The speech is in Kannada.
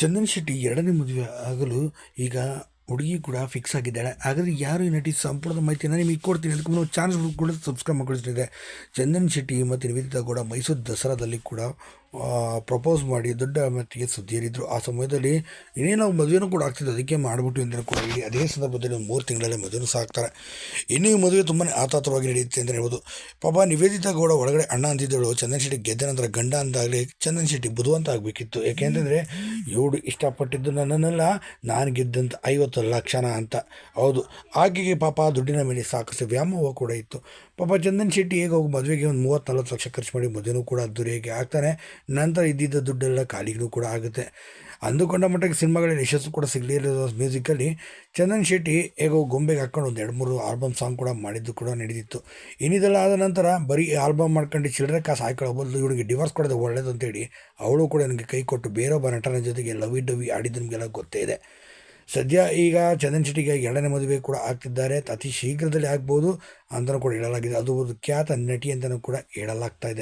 ಚಂದನ್ ಶೆಟ್ಟಿ ಎರಡನೇ ಮದುವೆ ಆಗಲು ಈಗ ಹುಡುಗಿ ಕೂಡ ಫಿಕ್ಸ್ ಆಗಿದ್ದಾಳೆ. ಹಾಗಾದ್ರೆ ಯಾರು ಈ ನಟಿ ಸಂಪೂರ್ಣ ಮಾಹಿತಿಯನ್ನು ನಿಮಗೆ ಕೊಡ್ತೀನಿ? ಅದಕ್ಕೆ ನಾವು ಚಾನಲ್ ಕೂಡ ಸಬ್ಸ್ಕ್ರೈಬ್ ಮಾಡ್ಕೊಳ್ತಿದೆ ಚಂದನ್ ಶೆಟ್ಟಿ ಮತ್ತು ನಿವೇದಿತಾ ಕೂಡ ಮೈಸೂರು ದಸರಾದಲ್ಲಿ ಕೂಡ ಪ್ರಪೋಸ್ ಮಾಡಿ ದೊಡ್ಡ ಮಟ್ಟಿಗೆ ಸುದ್ದಿಯಲ್ಲಿದ್ದರು ಆ ಸಮಯದಲ್ಲಿ ಇನ್ನೇನೋ ಮದುವೆನೂ ಕೂಡ ಆಗ್ತಿದೆ ಅದಕ್ಕೆ ಮಾಡಿಬಿಟ್ಟು ಅಂತ ಕೂಡ ಇಲ್ಲಿ ಅದೇ ಸಂದರ್ಭದಲ್ಲಿ ಮೂರು ತಿಂಗಳಲ್ಲಿ ಮದುವೆನೂ ಸಾಕ್ತಾರೆ ಇನ್ನೂ ಮದುವೆ ತುಂಬಾ ಆತಾತರವಾಗಿ ನಡೆಯುತ್ತೆ ಅಂತ ಹೇಳ್ಬೋದು. ಪಾಪ ನಿವೇದಿತಾ ಗೌಡ ಒಳಗಡೆ ಅಣ್ಣ ಅಂತಿದ್ದಳು. ಚಂದನ್ ಶೆಟ್ಟಿ ಗೆದ್ದ ನಂತರ ಗಂಡ ಅಂದಾಗಲಿ ಚಂದನ್ ಶೆಟ್ಟಿ ಬುಧವಂತ ಆಗಬೇಕಿತ್ತು. ಯಾಕೆಂತಂದರೆ ಇವಳು ಇಷ್ಟಪಟ್ಟಿದ್ದು ನನ್ನನ್ನೆಲ್ಲ, ನಾನು ಗೆದ್ದಂಥ ಐವತ್ತು ಲಕ್ಷಣ ಅಂತ. ಹೌದು. ಆಕೆಗೆ ಪಾಪ ದುಡ್ಡಿನ ಮೇಲೆ ಸಾಕಷ್ಟು ವ್ಯಾಮೋಹ ಕೂಡ ಇತ್ತು. ಪಾಪ ಚಂದನ್ ಶೆಟ್ಟಿ ಹೇಗೆ ಹೋಗಿ ಮದುವೆಗೆ ಒಂದು ಮೂವತ್ತು ನಲ್ವತ್ತು ಲಕ್ಷ ಖರ್ಚು ಮಾಡಿ ಮದುವೆನೂ ಕೂಡ ಅದ್ದೂರಿಯಾಗಿ ಆಗ್ತಾನೆ. ನಂತರ ಇದ್ದಿದ್ದ ದುಡ್ಡೆಲ್ಲ ಖಾಲಿಗೂ ಕೂಡ ಆಗುತ್ತೆ. ಅಂದುಕೊಂಡ ಮಟ್ಟಕ್ಕೆ ಸಿನಿಮಾಗಳಲ್ಲಿ ಯಶಸ್ಸು ಕೂಡ ಸಿಗಲಿರೋ ಮ್ಯೂಸಿಕಲ್ಲಿ ಚಂದನ್ ಶೆಟ್ಟಿ ಹೇಗೋ ಗೊಂಬೆಗೆ ಹಾಕ್ಕೊಂಡು ಒಂದು ಎರಡು ಮೂರು ಆಲ್ಬಮ್ ಸಾಂಗ್ ಕೂಡ ಮಾಡಿದ್ದು ಕೂಡ ನಡೆದಿತ್ತು. ಇನ್ನಿದೆಲ್ಲ ಆದ ನಂತರ ಬರೀ ಆಲ್ಬಮ್ ಮಾಡ್ಕೊಂಡು ಚಿಲ್ಲರೆ ಕಾಸು ಹಾಕೊಳ್ಳೋ ಬದಲು ಇವಳಿಗೆ ಡಿವೋರ್ಸ್ ಕೊಡೋದು ಒಳ್ಳೇದು ಅಂತೇಳಿ ಅವಳು ಕೂಡ ನನಗೆ ಕೈ ಕೊಟ್ಟು ಬೇರೊಬ್ಬ ನಟನ ಜೊತೆಗೆ ಲವಿ ಡವಿ ಆಡಿದ್ದು ನಮಗೆಲ್ಲ ಗೊತ್ತೇ ಇದೆ. ಸದ್ಯ ಈಗ ಚಂದನ್ ಶೆಟ್ಟಿಗೆ ಎರಡನೇ ಮದುವೆ ಕೂಡ ಆಗ್ತಿದ್ದಾರೆ. ಅತಿ ಶೀಘ್ರದಲ್ಲಿ ಆಗ್ಬೋದು ಅಂತಲೂ ಕೂಡ ಹೇಳಲಾಗಿದೆ. ಅದು ಒಂದು ಖ್ಯಾತ ನಟಿ ಅಂತಲೂ ಕೂಡ ಹೇಳಲಾಗ್ತಾ